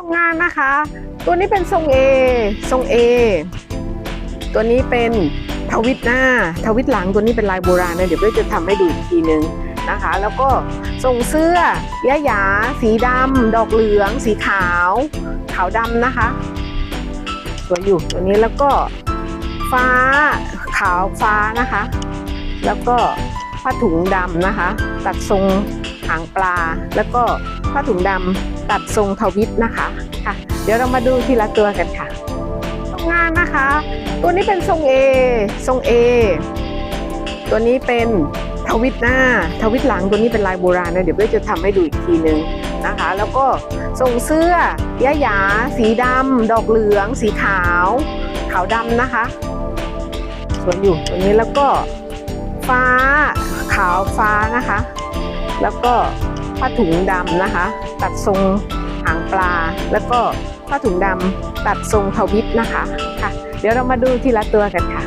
ตรงงานนะคะ ตัวนี้เป็นทรง A ทรง A ตัวนี้เป็นทวิตหน้า ทวิตหลังตัวนี้เป็นลายโบราณนะเดี๋ยวเราจะทำให้ดูอีกทีนึงนะคะ แล้วก็ทรงเสื้อยะหยา สีดำดอกเหลือง สีขาว ขาวดำนะคะสวยอยู่ตัวนี้แล้วก็ฟ้าขาวฟ้านะคะ แล้วก็ผ้าถุงดำนะคะ ตัดทรงหางปลาแล้วก็ ผ้าถุงดำตัดทรงทวิตนะคะค่ะ เดี๋ยวเรามาดูทีละตัวกันค่ะตรงงานนะคะ ตัวนี้เป็นทรง A ทรง A ตัวนี้เป็นทวิตหน้าทวิตหลังตัวนี้เป็นลายโบราณนะเดี๋ยวเราจะทำให้ดูอีกทีนึงนะคะ แล้วก็ทรงเสื้อยะหยา สีดำดอกเหลือง สีขาว ขาวดำนะคะสวยอยู่ตัวนี้แล้วก็ฟ้าขาวฟ้านะคะ แล้วก็ ผ้าถุงดำนะคะ ตัดทรงหางปลา แล้วก็ผ้าถุงดำตัดทรงทวิตนะคะค่ะ เดี๋ยวเรามาดูทีละตัวกันค่ะ